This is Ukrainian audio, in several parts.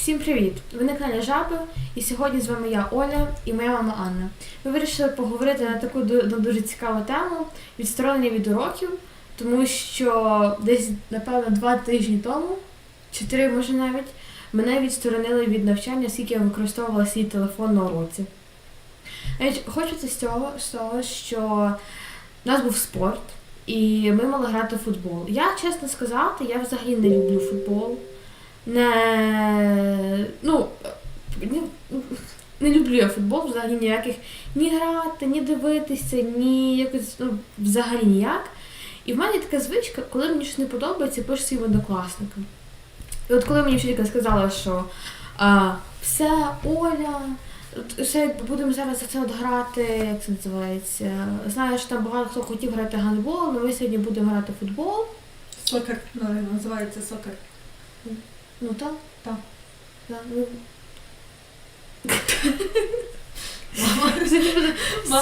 Всім привіт! Ви на каналі Жаби, і сьогодні з вами я Оля і моя мама Анна. Ми вирішили поговорити на таку на дуже цікаву тему відсторонення від уроків, тому що десь, напевно, два тижні тому, чи три, може навіть, мене відсторонили від навчання, оскільки я використовувала свій телефон на уроці. Навіть хочеться з цього, з того, що у нас був спорт, і ми мали грати в футбол. Я, чесно сказати, я взагалі не люблю футбол не. Ну, не, не люблю я футбол, взагалі ніяких ні грати, ні дивитися, ні якось ну, взагалі ніяк. І в мене така звичка, коли мені щось не подобається, пишу своїм однокласникам. І от коли мені вчителька сказала, що а, все, Оля, все, будемо зараз за це от грати, як це називається. Знаєш, там багато хто хотів грати гандбол, але ми сьогодні будемо грати футбол. Сокер, ну, називається сокер. Ну так. Так. Да, ну,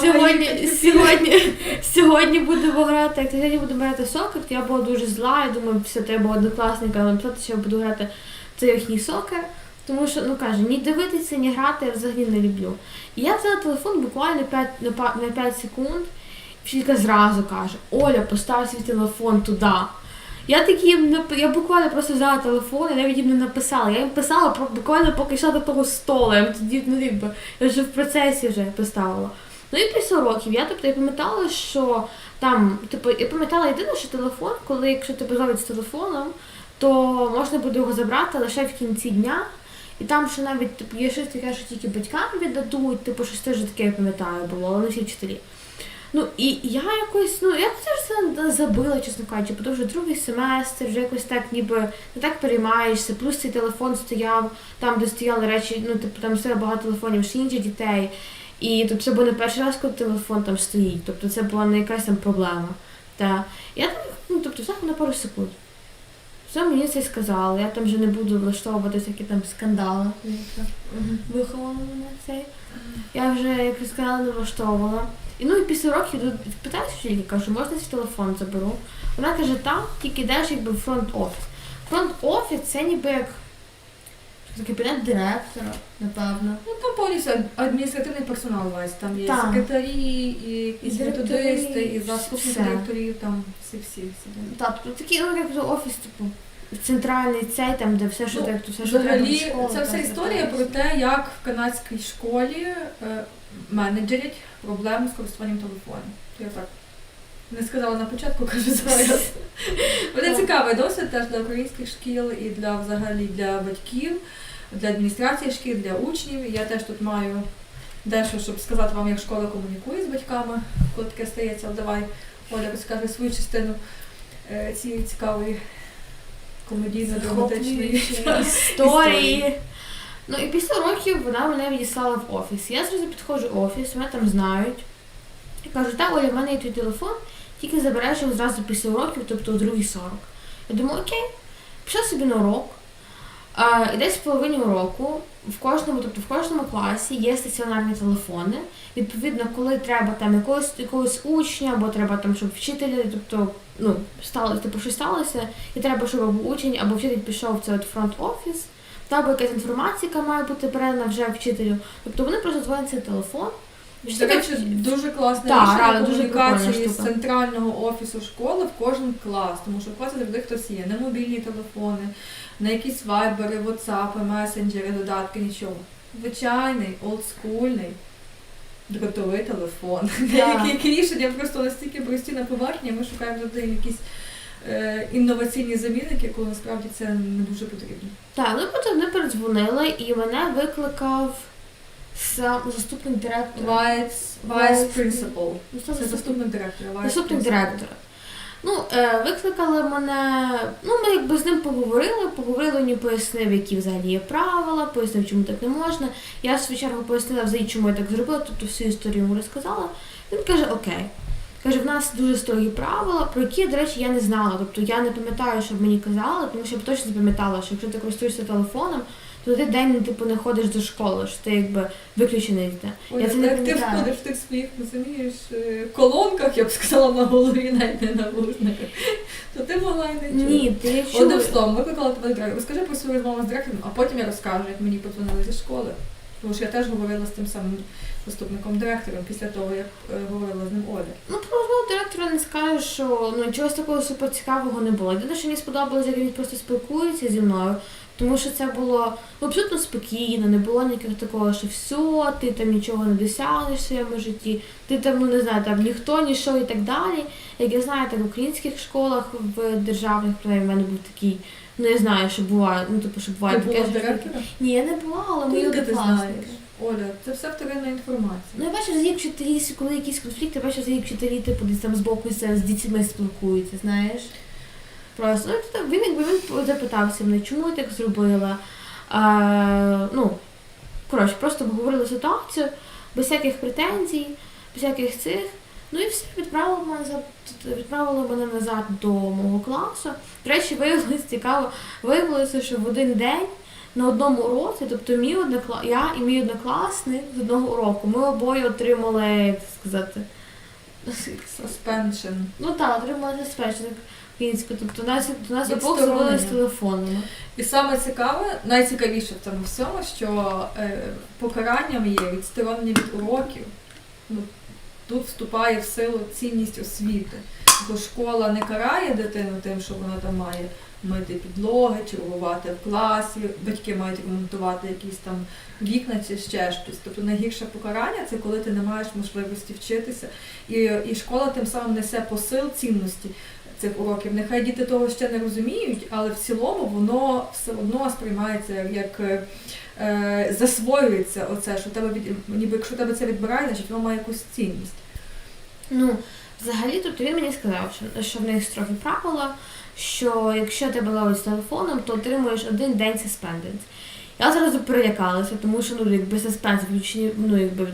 Сьогодні, сьогодні, сьогодні будемо грати, як сьогодні будемо грати сокер, то я була дуже зла, я думаю, все треба однокласникам написати, що я буду грати цей їхній сокер. Тому що, ну каже, ні дивитися, ні грати я взагалі не люблю. І я взяла телефон буквально 5, на па- на 5 секунд, вчителька зразу каже, Оля, постав свій телефон туди. Я такі їм нап- я буквально просто взяла телефон, і навіть їм не написала. Я їм писала буквально поки йшла до того столу. Я тоді, ну, я вже в процесі вже поставила. Ну і після уроків я тобто я пам'ятала, що там, типу, я пам'ятала єдине, що телефон, коли якщо тебе зловить з телефоном, то можна буде його забрати лише в кінці дня. І там ще навіть типу, є щось таке, що тільки батькам віддадуть, типу, щось теж таке я пам'ятаю було, але не всі вчителі. Ну і я якось, ну я це все забила, чесно кажучи, тому що другий семестр вже якось так ніби не так переймаєшся, плюс цей телефон стояв там, де стояли речі, ну типу там стояло багато телефонів ще інших дітей. І тобто це був не перший раз, коли телефон там стоїть. Тобто це була не якась там проблема. Та я там, ну тобто взяла на пару секунд. Все мені це сказали. Я там вже не буду влаштовувати всякі там скандали. Виховали мене цей. Я вже, як ви сказали, не влаштовувала. І ну і після років питаюся вчительки, кажу, можна свій телефон заберу. Вона каже, там тільки йдеш якби в фронт офіс. Фронт офіс це ніби як кабінет директора, напевно. Ну там повністю ад- адміністративний персонал весь. Там є Так. секретарі, і якісь Директори, методисти, і заступники директорів, там всі всі всі. Так, тобто такий ну, як офіс, типу, центральний цей, там, де все, що Ну, так, все, що треба Взагалі, це вся історія про те, як в канадській школі е, менеджерять проблеми з користуванням телефону. Я так не сказала на початку, кажу зараз. Так. цікавий досвід теж для українських шкіл і для взагалі для батьків, для адміністрації шкіл, для учнів. Я теж тут маю дещо, щоб сказати вам, як школа комунікує з батьками, коли таке стається. Давай, Оля, розкаже свою частину е, цієї цікавої комедійно-драматичної історії. Ну і після років вона мене відіслала в офіс. Я зразу підходжу в офіс, мене там знають. І кажу, так, Оля, в мене є твій телефон, тільки забереш його зразу після уроків, тобто о 2.40. Я думаю, окей, пішла собі на урок. А, і десь в половині уроку в кожному, тобто в кожному класі є стаціонарні телефони. Відповідно, коли треба там якогось якогось учня, або треба там, щоб вчитель, тобто, ну, стало, типу, щось сталося, і треба, щоб учень, або вчитель пішов в цей от фронт-офіс, та або якась інформація, яка має бути передана вже вчителю. Тобто вони просто дзвонять на цей телефон. До речі, дуже класне Так, рішення комунікації з центрального офісу школи в кожен клас, тому що в класі завжди хтось є, на мобільні телефони, на якісь вайбери, ватсапи, месенджери, додатки, нічого. Звичайний, олдскульний, дротовий телефон. Деякі які рішення просто настільки прості на поверхні, ми шукаємо завжди якісь інноваційні замінники, коли насправді це не дуже потрібно. Так, ну потім вони передзвонили і мене викликав сам заступник директора. Vice, vice principal. Ну, Це заступник директора. vice Заступник principal. директора. Ну, е, викликали мене. Ну, ми якби з ним поговорили, поговорили, він пояснив, які взагалі є правила, пояснив, чому так не можна. Я в свою чергу пояснила взагалі, чому я так зробила, тобто всю історію йому розказала. Він каже, окей. Каже, в нас дуже строгі правила, про які, до речі, я не знала. Тобто я не пам'ятаю, щоб мені казали, тому що я б точно запам'ятала, що якщо ти користуєшся телефоном, то ти день типу не ходиш до школи, що ти якби виключений. Оля, Я це не ти входиш в тих своїх, розумієш, е, колонках, я б сказала, на голові, навіть не на вушниках, то ти могла й не чути. Ні, ти якщо Одним словом, викликала тебе директор. Розкажи про свою розмову з директором, а потім я розкажу, як мені подзвонили зі школи. Тому що я теж говорила з тим самим заступником директором після того, як е, говорила з ним Оля. Ну, про розмову директора не скажу, що ну чогось такого супер цікавого не було. Єдине, що мені сподобалося, як він просто спілкується зі мною, тому що це було ну, абсолютно спокійно, не було ніякого такого, що все, ти там нічого не досягнеш в своєму житті, ти там, ну не знаю, там ніхто, ніщо і так далі. Як я знаю, так в українських школах, в державних, принаймні, в мене був такий, ну я знаю, що буває, ну типу, що буває була таке. з що- директором? Ні, я не була, але мої ти однокласники. Оля, це все вторинна інформація. Ну, я бачу, як вчителі, коли якісь конфлікти, бачу, як вчителі, типу, десь там збоку з з дітьми спілкуються, знаєш. Просто, ну, то він якби він запитався мене, чому я так зробила. А, ну, коротше, просто обговорили ситуацію, без всяких претензій, без всяких цих. Ну і все, відправили мене назад, відправили мене назад до мого класу. До речі, виявилось цікаво, виявилося, що в один день на одному уроці, тобто мій однокла... я і мій однокласник з одного уроку, ми обоє отримали, як сказати, Suspension. ну так, отримали диспетчинг українською. Тобто нас, до нас обох зробили з телефонами. І саме цікаве, найцікавіше в цьому всьому, що е, покаранням є відсторонення від уроків. Тут вступає в силу цінність освіти. Бо школа не карає дитину тим, що вона там має мити підлоги, чергувати в класі, батьки мають ремонтувати якісь там вікна чи ще щось. Тобто найгірше покарання це коли ти не маєш можливості вчитися. І, і школа тим самим несе посил цінності цих уроків. Нехай діти того ще не розуміють, але в цілому воно все одно сприймається як засвоюється оце, що тебе від ніби якщо тебе це відбирає, значить воно має якусь цінність. Ну, взагалі, тобто він мені сказав, що, що в них трохи правило, що якщо тебе ловить з телефоном, то отримуєш один день суспенденс. Я зразу перелякалася, тому що ну, якби суспенс включені, ну якби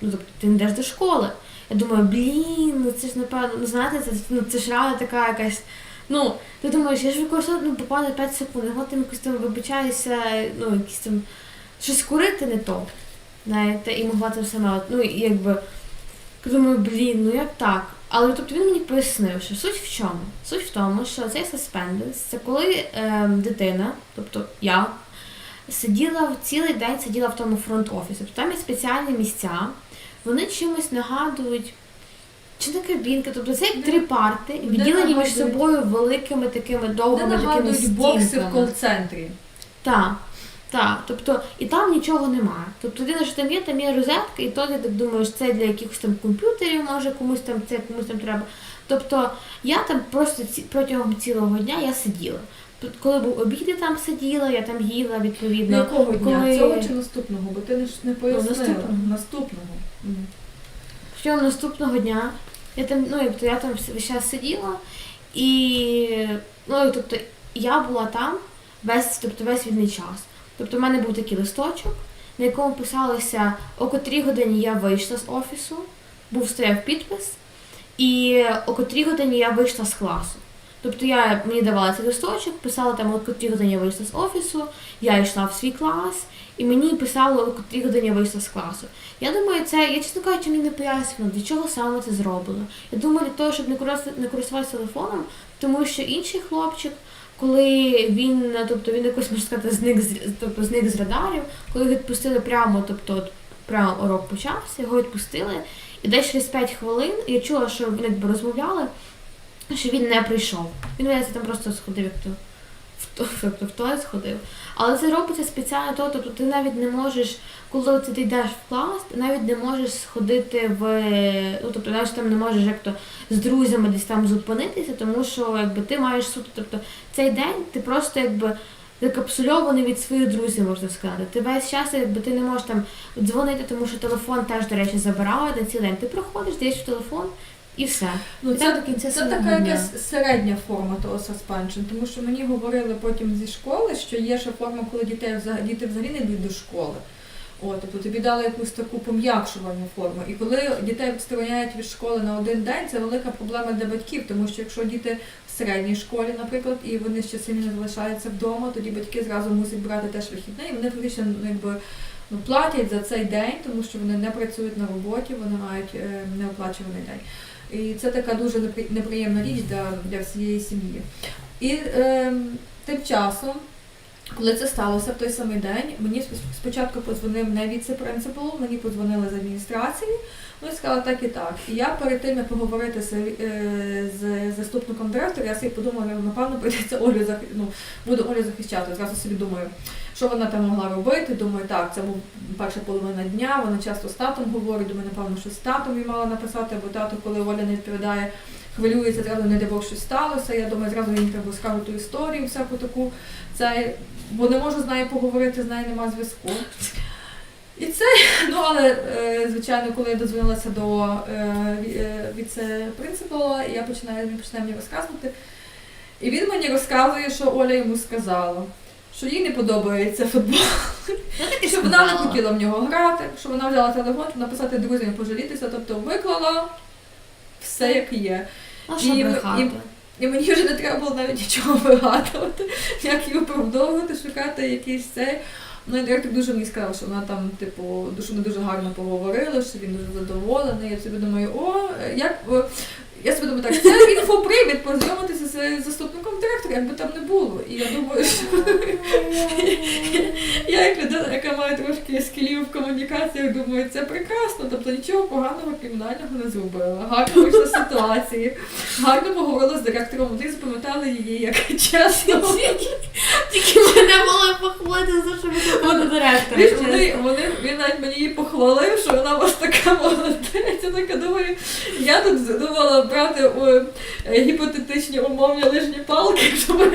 ну, тобто, ти не йдеш до школи. Я думаю, блін, ну це ж напевно, ну знаєте, це, ну, це ж реально така якась. Ну, ти думаєш, я ж використовую ну, буквально 5 секунд, я там якось там вибачаюся, ну, якісь там щось курити не то. Знаєте, і могла там сама, ну, і якби. Думаю, блін, ну як так? Але тобто він мені пояснив, що суть в чому? Суть в тому, що цей суспенденс це коли е, дитина, тобто я, сиділа в цілий день сиділа в тому фронт-офісі. Тобто там є спеціальні місця, вони чимось нагадують. Чи не кабінки, тобто це як три парти, відділені між собою великими такими довгими такими нагадують бокси в кол-центрі. Так, так. Тобто, і там нічого немає. Тобто, єдине, що там є, там є розетка, і то ти так думаєш, це для якихось там комп'ютерів, може комусь там це комусь там треба. Тобто я там просто ці, протягом цілого дня я сиділа. Тут, коли був обід, я там сиділа, я там їла відповідно. Якого дня? коли- Цього чи наступного? Бо ти не, не пояснила. наступного. наступного. Мгм. Причому наступного дня я там, ну, тобто я там весь час сиділа, і ну, тобто, я була там весь, тобто, весь вільний час. Тобто в мене був такий листочок, на якому писалося, о котрій годині я вийшла з офісу, був стояв підпис, і о котрій годині я вийшла з класу. Тобто я мені давала цей листочок, писала там, о котрій годині я вийшла з офісу, я йшла в свій клас, і мені писало, о котрій годині я вийшла з класу. Я думаю, це, я чесно кажучи, мені не пояснювала, для чого саме це зроблено. Я думаю, для того, щоб не користуватися телефоном, тому що інший хлопчик, коли він, тобто він якось можна сказати, зник з тобто зник з радарів, коли відпустили прямо, тобто от прямо урок почався, його відпустили, і десь через 5 хвилин я чула, що вони розмовляли, що він не прийшов. Він мене там просто сходив, як то- тобто в туалет сходив. Але це робиться спеціально того, тобто ти навіть не можеш, коли ти йдеш в клас, ти навіть не можеш сходити в ну тобто навіть там не можеш як то з друзями десь там зупинитися, тому що якби ти маєш суто, тобто цей день ти просто якби закапсульований від своїх друзів, можна сказати. Ти весь час, якби ти не можеш там дзвонити, тому що телефон теж, до речі, забирають на цілий день. Ти приходиш, даєш в телефон і все. Ну, це, до кінця це така якась середня форма того suspension, тому що мені говорили потім зі школи, що є ще форма, коли дітей взагалі, діти взагалі не йдуть до школи. От, тобто тобі дали якусь таку пом'якшувальну форму. І коли дітей відстороняють від школи на один день, це велика проблема для батьків, тому що якщо діти в середній школі, наприклад, і вони ще сильно залишаються вдома, тоді батьки зразу мусять брати теж вихідний, і вони фактично ну, якби. Ну, платять за цей день, тому що вони не працюють на роботі, вони мають е, неоплачуваний день. І це така дуже неприємна річ для, для всієї сім'ї. І е, тим часом, коли це сталося в той самий день, мені спочатку подзвонив не віце-принципал, мені подзвонили з адміністрації. Вони сказали так і так. І я перед тим, як поговорити з, е, з заступником директора, я собі подумала, напевно, прийдеться Олю захи... ну, буду Олю захищати. Зразу собі думаю, що вона там могла робити. Думаю, так, це був перша половина дня, вона часто з татом говорить, думаю, напевно, що з татом їй мала написати, бо тато, коли Оля не відповідає, хвилюється, зразу не дай Бог щось сталося. Я думаю, зразу їй треба скажу ту історію, всяку таку. Це, бо не можу з нею поговорити, з нею нема зв'язку. І це, ну але е, звичайно, коли я дозвонилася до е, е, віце-принципала, я починаю він починає мені розказувати. І він мені розказує, що Оля йому сказала, що їй не подобається футбол, і що вона не хотіла в нього грати, що вона взяла телефон, щоб написати друзям пожалітися, тобто виклала все як є. А що І- і- І мені вже не треба було навіть нічого вигадувати, як її оправдовувати, шукати якийсь цей. Ну, і директор дуже мені сказав, що вона там, типу, що ми дуже гарно поговорили, що він дуже задоволений. Я собі думаю, о, як. Я собі думаю, так, це інфопривід познайомитися з заступником директора, як би там не було. І я думаю, що я як людина, яка має трошки скілів в комунікаціях, думаю, це прекрасно. Тобто нічого поганого кримінального не зробила. Гарно вийшла з ситуації, гарно поговорила з директором. Вони запам'ятали її як чесно. Тільки мене було похвалити за що ви такого директора. Він, вони, він навіть мені її похвалив, що вона у вас така молодець. Я така думаю, я тут задумала брати о, е, гіпотетичні умовні лижні палки, щоб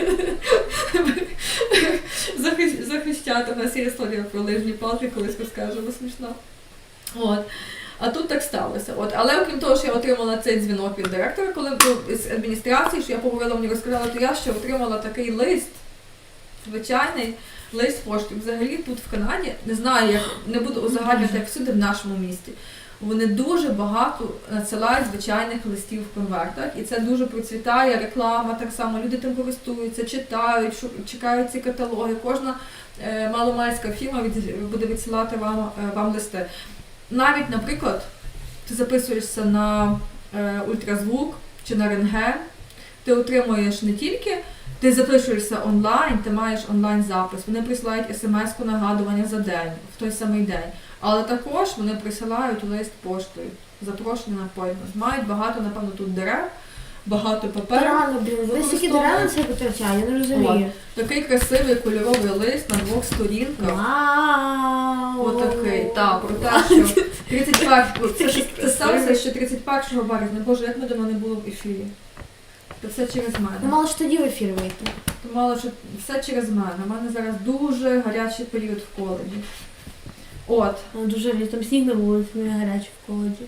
захищати. Нас є історія про лижні палки, колись розкажемо смішно. От. А тут так сталося. От. Але окрім того, що я отримала цей дзвінок від директора, коли ну, з адміністрації, що я поговорила, мені розказала, то я ще отримала такий лист, звичайний лист пошти. Взагалі тут в Канаді, не знаю, як не буду узагальнювати, як всюди в нашому місті. Вони дуже багато надсилають звичайних листів в конвертах, і це дуже процвітає, реклама так само. Люди тим користуються, читають, чекають ці каталоги. Кожна е, маломальська фірма буде відсилати вам, е, вам листи. Навіть, наприклад, ти записуєшся на е, ультразвук чи на рентген, ти отримуєш не тільки ти запишуєшся онлайн, ти маєш онлайн запис. Вони присилають смс-ку нагадування за день, в той самий день. Але також вони присилають лист поштою, запрошення на appointment. Мають багато, напевно, тут дерев, багато паперу. Реально, блін, ви стільки дерев на це витрачає, я не розумію. Такий красивий кольоровий лист на двох сторінках. Вау! Отакий, так, про те, що 31, це, ж- це сталося ще 31 березня. Боже, як ми давно не було в ефірі. Це все через Ну, мене. мало ж тоді в ефір вийти. Мало, що все через мене. У мене зараз дуже гарячий період в коледжі. От, Ну, Дуже літ, там сніг на вулиці, не гарячий в колоді.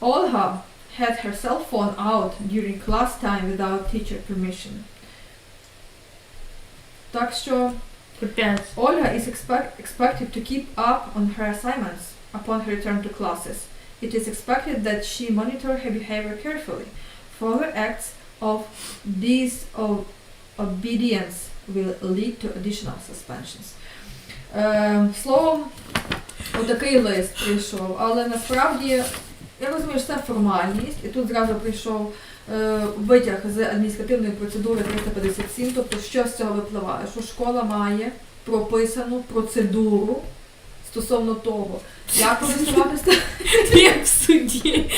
Olga had her cell phone out during class time without teacher permission. Так що Капець. Olga is expect, expected to keep up on her assignments upon her return to classes. It is expected that she monitor her behavior carefully. Further acts of disobedience will lead to additional suspensions. Е, словом, отакий лист прийшов, але насправді я розумію, що це формальність, і тут зразу прийшов е, витяг з адміністративної процедури 357, тобто що з цього випливає, що школа має прописану процедуру стосовно того, як користуватися. Як в суді.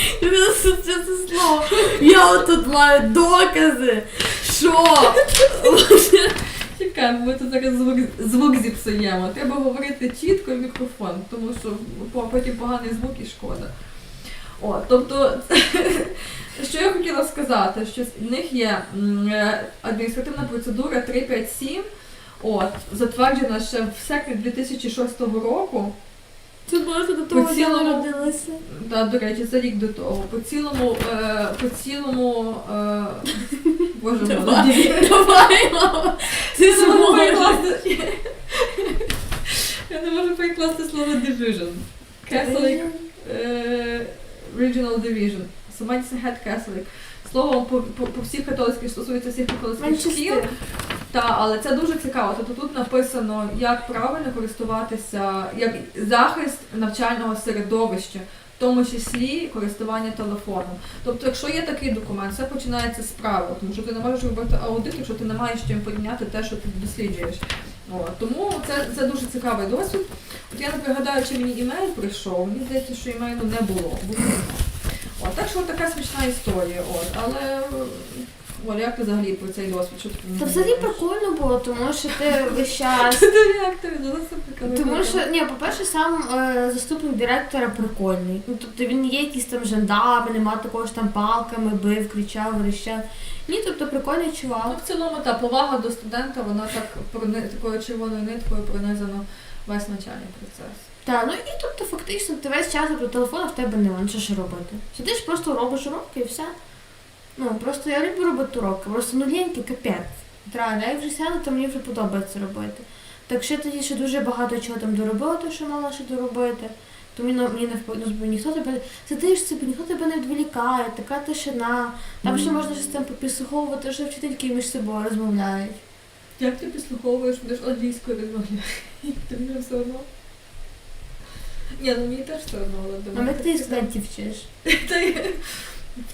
Це слово. Я отут маю докази. Що? Чекай, ми тут зараз звук, звук зіпсуємо. Треба говорити чітко в мікрофон, тому що потім поганий звук і шкода. О, тобто, що я хотіла сказати, що в них є е, адміністративна процедура 357, от, затверджена ще в серпні 2006 року. Це може до того, я народилася. Да, до речі, це рік до того. По цілому, е, по цілому, е, боже мой, Давай. Мама. Ти Це було зможеш. класно. Я не можу перекласти слово division. Catholic е, Regional Division. Madison Head Catholic. Словом, по, по, по всіх католицьких стосується всіх католицьких шкіл. Та, але це дуже цікаво. Тобто тут написано, як правильно користуватися, як захист навчального середовища, в тому числі користування телефоном. Тобто, якщо є такий документ, все починається з правил, тому що ти не можеш робити аудит, якщо ти не маєш чим порівняти те, що ти досліджуєш. От. Тому це, це дуже цікавий досвід. От я не пригадаю, чи мені імейл прийшов. Мені здається, що імейлу не було. Імейл. От, так що така смішна історія. От. Але Оля, як ти взагалі про цей досвід? Що ти про Та взагалі думаєш? прикольно було, тому що ти весь час. Як ти відносився до Тому що, ні, по-перше, сам е, заступник директора прикольний. Ну, тобто він не є якийсь там жандарм, нема такого ж там палками бив, кричав, верещав. Ні, тобто прикольний Ну, в цілому та повага до студента, вона так прони... такою червоною ниткою пронизано весь навчальний процес. Так, ну і тобто фактично ти весь час до телефону в тебе нема, ну що ж робити. Сидиш, просто робиш уроки і все. Ну, просто я люблю робити уроки, просто ну ліньки, капець. Реально, я вже сяду, то мені вже подобається робити. Так що тоді ще дуже багато чого там доробила, то що мала ще доробити. То мені, мені не ну, ніхто тебе сидиш собі, ніхто тебе не відволікає, така тишина. Там ще можна щось там попіслуховувати, що вчительки між собою розмовляють. Як ти підслуховуєш, будеш англійською розмовляти? Тобі не все одно? Ні, ну мені теж все одно, але А ми ти студентів вчиш.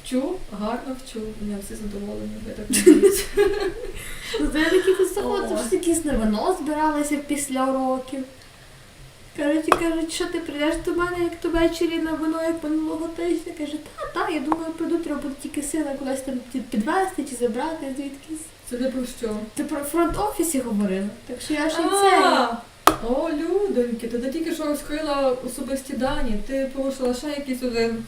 Вчу, гарно вчу. Мене всі задоволені, я так надіюсь. Ну, я такі підслуховувала, О. ж якісь на вино збиралися після уроків. Коротше, кажуть, що ти прийдеш до мене, як то ввечері на вино, як минулого тижня. Каже, та, та, я думаю, прийду, треба буде тільки сина кудись там підвезти чи забрати звідкись. Це не про що? Ти про фронт офісі говорила, так що я ж і це. О, людоньки, ти тільки що розкрила особисті дані, ти порушила ще якийсь один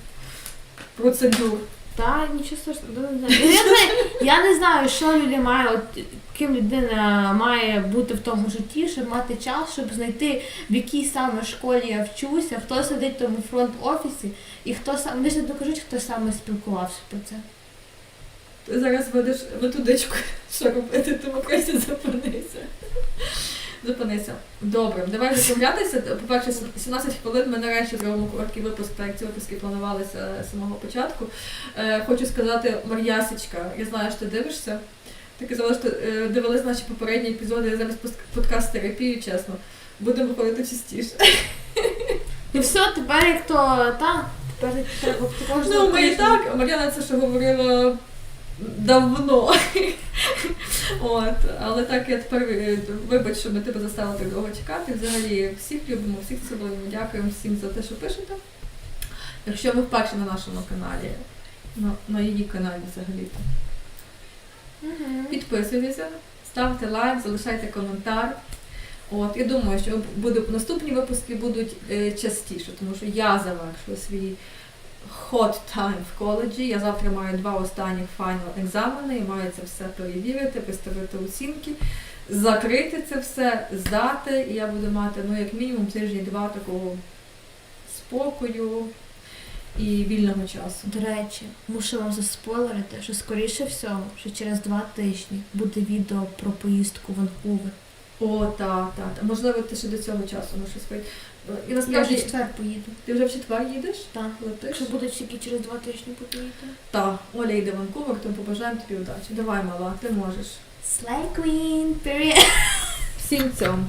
процедур. Та нічого страшного. ну, не знаю. Я, не, я не знаю, що людина має, от, ким людина має бути в тому житті, щоб мати час, щоб знайти, в якій саме школі я вчуся, хто сидить в тому фронт-офісі, і хто сам. Вони ж не докажуть, хто саме спілкувався про це. Ти зараз ведеш методичку, що робити, тому краще зупинися. Зупинися. Добре, давай закруглятися. По-перше, 17 хвилин ми нарешті зробимо короткий випуск, так як ці випуски планувалися з самого початку. Е, хочу сказати, Мар'ясечка, я знаю, що ти дивишся. Ти казала, що е, дивилась наші попередні епізоди замість подкаст терапії, чесно. Будемо виходити частіше. І все, тепер як то та, тепер треба. Ну, ми і так, Мар'яна це ще говорила давно. От, але так я тепер е, вибач, що ми тебе заставили так довго чекати. Взагалі всіх любимо, всіх цілуємо, дякуємо всім за те, що пишете. Якщо ви вперше на нашому каналі, на, на її каналі взагалі, Угу. підписуйтеся, ставте лайк, залишайте коментар. От, я думаю, що буде, наступні випуски будуть е, частіше, тому що я завершую свій hot time в коледжі. Я завтра маю два останніх файнал екзамени і маю це все перевірити, виставити оцінки, закрити це все, здати, і я буду мати ну, як мінімум тижні-два такого спокою і вільного часу. До речі, мушу вам заспойлерити, що скоріше всього, що через два тижні буде відео про поїздку в Ванкувер. О, так, так. та. Можливо, ти ще до цього часу на щось вийде. І Я вже насправді, в четвер поїду. ти вже в четвер їдеш? Так. Летиш? Якщо будуть тільки через два тижні поїду. Так, Оля йде в Ванкувер, тому побажаємо тобі удачі. Давай, мала, ти можеш. Slay Queen, period. Всім цьому.